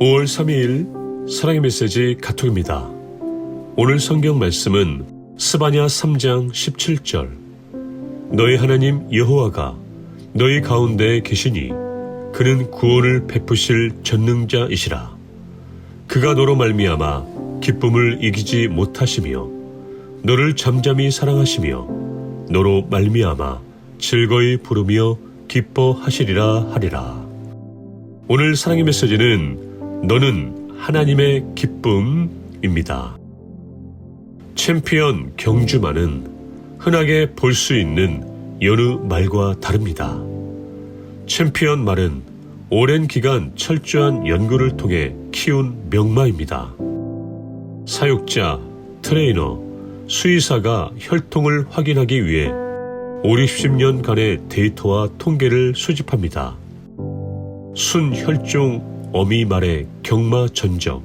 5월 3일 사랑의 메시지 카톡입니다. 오늘 성경 말씀은 스바냐 3장 17절. 너희 하나님 여호와가 너희 가운데 계시니 그는 구원을 베푸실 전능자이시라. 그가 너로 말미암아 기쁨을 이기지 못하시며 너를 잠잠히 사랑하시며 너로 말미암아 즐거이 부르며 기뻐하시리라 하리라. 오늘 사랑의 메시지는 너는 하나님의 기쁨입니다. 챔피언 경주만은 흔하게 볼 수 있는 여느 말과 다릅니다. 챔피언 말은 오랜 기간 철저한 연구를 통해 키운 명마입니다. 사육자, 트레이너, 수의사가 혈통을 확인하기 위해 5, 60년간의 데이터와 통계를 수집합니다. 순혈종 어미 말의 경마 전적,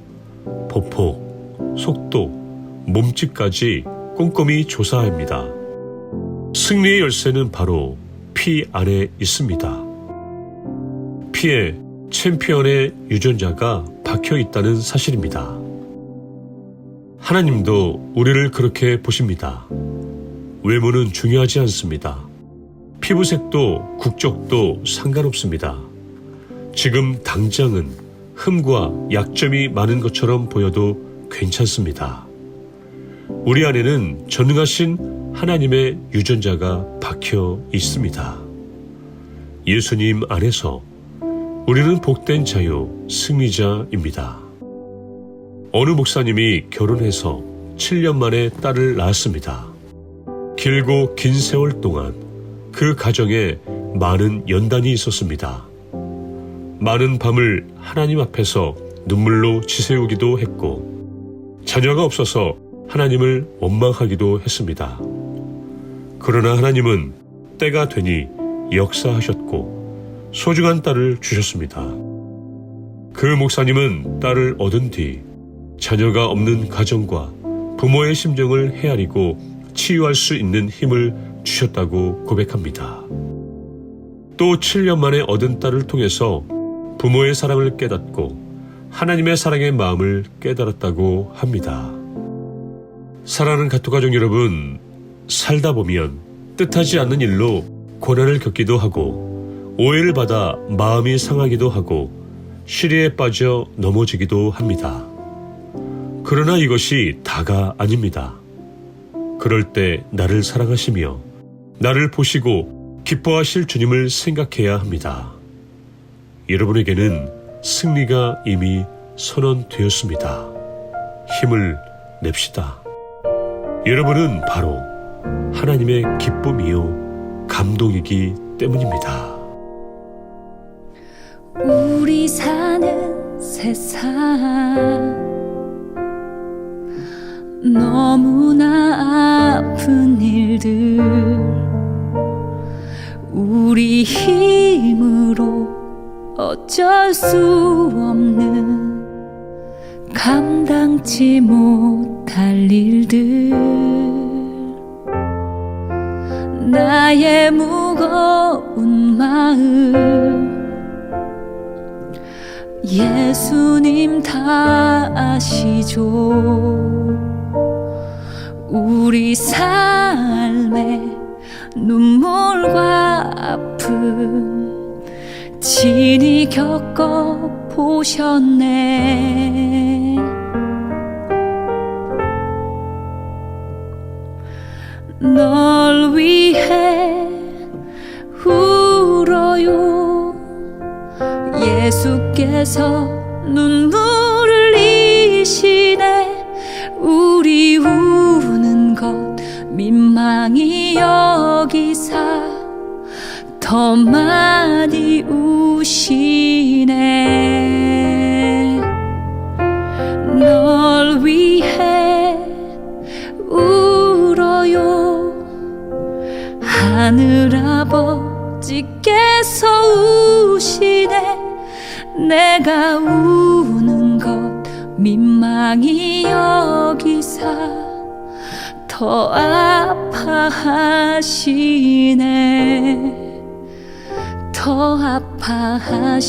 보폭, 속도, 몸집까지 꼼꼼히 조사합니다. 승리의 열쇠는 바로 피 안에 있습니다. 피에 챔피언의 유전자가 박혀 있다는 사실입니다. 하나님도 우리를 그렇게 보십니다. 외모는 중요하지 않습니다. 피부색도 국적도 상관없습니다. 지금 당장은 흠과 약점이 많은 것처럼 보여도 괜찮습니다. 우리 안에는 전능하신 하나님의 유전자가 박혀 있습니다. 예수님 안에서 우리는 복된 자유, 승리자입니다. 어느 목사님이 결혼해서 7년 만에 딸을 낳았습니다. 길고 긴 세월 동안 그 가정에 많은 연단이 있었습니다. 많은 밤을 하나님 앞에서 눈물로 지새우기도 했고, 자녀가 없어서 하나님을 원망하기도 했습니다. 그러나 하나님은 때가 되니 역사하셨고, 소중한 딸을 주셨습니다. 그 목사님은 딸을 얻은 뒤, 자녀가 없는 가정과 부모의 심정을 헤아리고 치유할 수 있는 힘을 주셨다고 고백합니다. 또 7년 만에 얻은 딸을 통해서 부모의 사랑을 깨닫고 하나님의 사랑의 마음을 깨달았다고 합니다. 사랑하는 가토 가족 여러분, 살다 보면 뜻하지 않는 일로 고난을 겪기도 하고 오해를 받아 마음이 상하기도 하고 시리에 빠져 넘어지기도 합니다. 그러나 이것이 다가 아닙니다. 그럴 때 나를 사랑하시며 나를 보시고 기뻐하실 주님을 생각해야 합니다. 여러분에게는 승리가 이미 선언되었습니다. 힘을 냅시다. 여러분은 바로 하나님의 기쁨이요 감동이기 때문입니다. 우리 사는 세상 너무나 어쩔 수 없는 감당치 못할 일들. 나의 무거운 마음 예수님 다 아시죠? 우리 삶의 눈물과 아픔 친히 겪어 보셨네. 널 위해 울어요. 예수께서 눈물을 흘리시네. 우리 우는 것 민망히 여기사 더 많이 우시네. 널 위해 울어요. 하늘 아버지께서 우시네. 내가 우는 것 민망히 여기사 더 아파하시네 더 아파하시네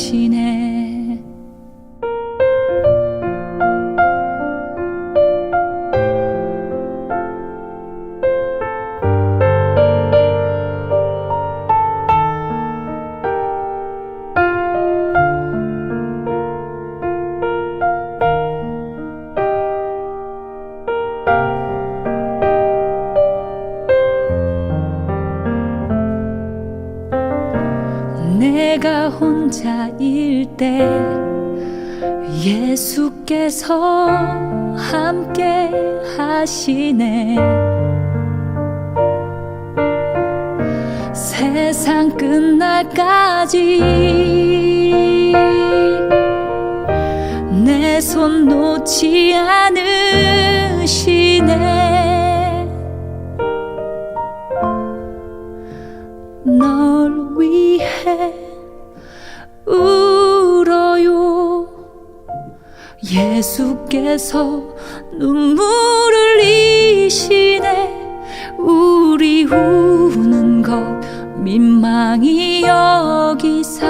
자일 때 예수께서 함께 하시네. 세상 끝날까지 내 손 놓지 않으시네. 널 위해 예수께서 눈물을 흘리시네. 우리 우는 것 민망히 여기사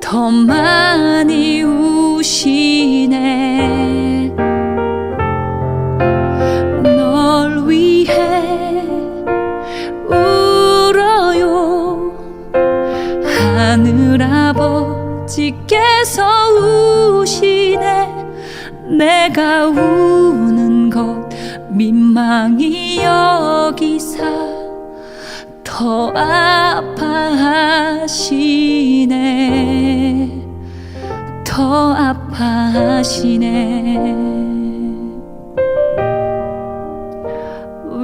더 많이 우시 아버지께서 우시네. 내가 우는 것 민망히 여기사 더 아파하시네. 더 아파하시네.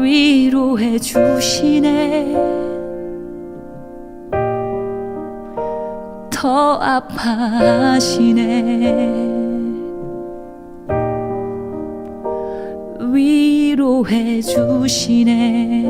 위로해 주시네 더 아파하시네. 위로해 주시네